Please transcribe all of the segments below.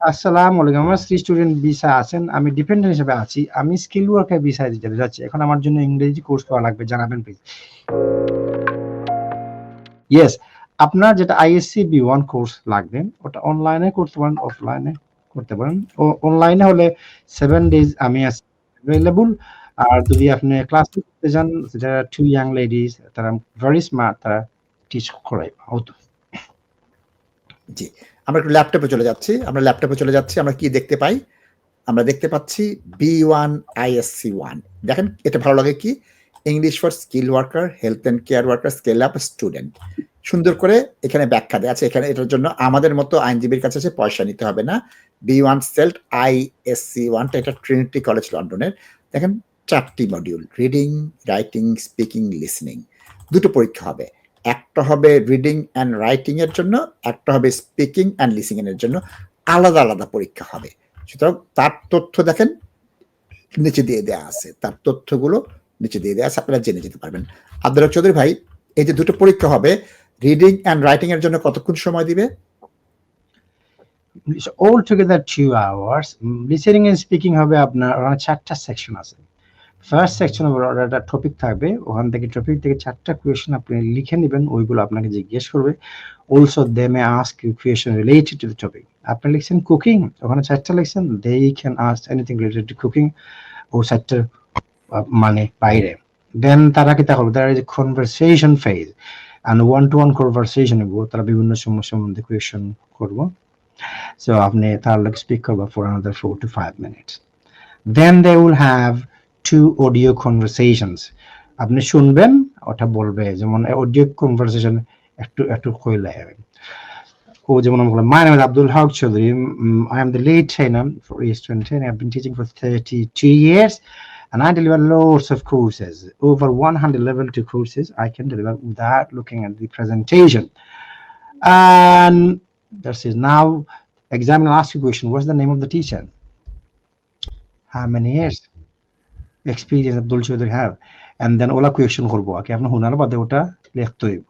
আসসালামু আলাইকুম। আমার স্ত্রী স্টুডেন্ট ভিসা আছেন, আমি ডিপেন্ডেন্ট হিসেবে আছি। আমি স্কিল ওয়ার্কার ভিসায় যেতে যাচ্ছি। এখন আমার জন্য ইংরেজি কোর্স করা লাগবে, জানাবেন প্লিজ ইয়েস আপনার যেটা আইএসসি বি ওয়ান কোর্স লাগবে, ওটা অনলাইনে করতে পারেন অফলাইনে করতে পারেন। ও অনলাইনে হলে সেভেন ডেজ আমি অ্যাভেলেবল আর যদি আপনি ক্লাস করতে যান যারা টু ইয়াং লেডিজ তারা ভেরি স্মার্ট তারা টিচ করাই। হতো জি, আমরা একটু ল্যাপটপে চলে যাচ্ছি, আমরা ল্যাপটপে চলে যাচ্ছি, আমরা কি দেখতে পাই? আমরা দেখতে পাচ্ছি বি ওয়ান আইএসসি ওয়ান দেখেন, এটা ভালো লাগে কি? English for skill worker health and care worker scale up student সুন্দর করে এখানে ব্যাখ্যা দেওয়া আছে, এখানে এটার জন্য আমাদের মতো আইনজীবীর কাছে এসে পয়সা নিতে হবে না। বি ওয়ান সেল্ট আইএসসি ওয়ানটা এটা ট্রিনিটি কলেজ লন্ডনের দেখেন, চারটি module reading writing speaking listening দুটো পরীক্ষা হবে। একটা হবে রিডিং অ্যান্ড রাইটিং এর জন্য, একটা হবে স্পিকিং অ্যান্ড লিসনিং এর জন্য, আলাদা আলাদা পরীক্ষা হবে। সুতরাং তার তথ্য দেখেন, নিচে দিয়ে দেওয়া আছে। তার তথ্যগুলো নিচে দিয়ে দেওয়া আছে, আপনারা জেনে যেতে পারবেন। আব্দুল চৌধুরী ভাই, এই যে দুটো পরীক্ষা হবে রিডিং অ্যান্ড রাইটিং এর জন্য কতক্ষণ সময় দিবে? All together two hours listening and speaking হবে আপনার চারটা সেকশন আছে। ফার্স্ট সেকশন একটা টপিক থাকবে। ওখান থেকে টপিক থেকে চারটা কোয়েশন আপনি লিখে নেবেন, ওইগুলো আপনাকে জিজ্ঞেস করবে। Also they may ask you question related to the topic আপনি লিখছেন কুকিং ওখানে চারটা লিখছেন they can ask anything related to cooking ও চারটার মানে বাইরে। দেন তারা কি তা করবে? তারা যে conversation phase and one to one conversation তারা বিভিন্ন সমস্যার মধ্যে কোয়েশন করব। সো আপনি তার লোক স্পিক করব for another four to five minutes. Then they will have two audio conversations. আপনি শুনবেন ওটা বলবে যেমন অডিও কনভারসেশন একটু একটু কইলে ও যেমন আমি বললাম my name is Abdul Haq Chaudhary Mm, I am the lead trainer for Eastern Training I've been teaching for 32 years and I deliver loads of courses over 100 level 2 courses I can deliver without looking at the presentation and that is now examine and ask you question what's the name of the teacher how many years Experience Abdul Chaudhary have, and then ওলা question করব কি আপনার হুনার বাদে ওটা লিখতে হইব।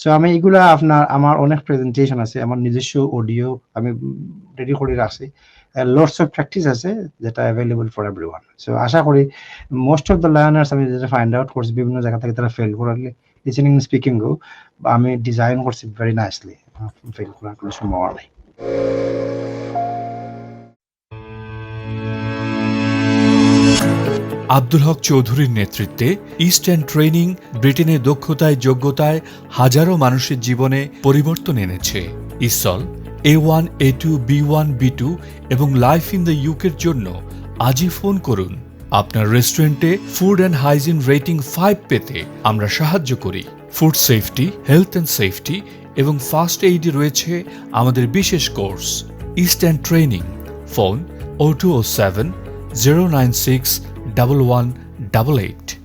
So আমি এগুলা আপনার, আমার অনেক প্রেজেন্টেশন আছে, আমার নিজস্ব অডিও আমি রেডি করে রাখছি। লটস অফ প্র্যাকটিস আছে যেটা available for every one so আশা করি মোস্ট অফ দ্য লার্নার্স আমি যেটা ফাইন্ড আউট করছি, বিভিন্ন জায়গা থেকে তারা ফেল করালে লিসেনিং স্পিকিংও আমি ডিজাইন করছি ভেরি নাইসলি ফেল করার কোনো সম্ভাবনা নাই। আব্দুল হক চৌধুরীর নেতৃত্বে ইস্টার্ন ট্রেনিং ব্রিটেনের দক্ষতায়, যোগ্যতায় হাজারো মানুষের জীবনে পরিবর্তন এনেছে। ESOL A one A two B one B two এবং লাইফ ইন দ্য ইউকের জন্য আজই ফোন করুন। আপনার রেস্টুরেন্টে food and hygiene rating five পেতে আমরা সাহায্য করি। Food safety health and safety এবং ফার্স্ট এইডে রয়েছে আমাদের বিশেষ course Eastern training phone oh two oh seven zero nine six double one double eight.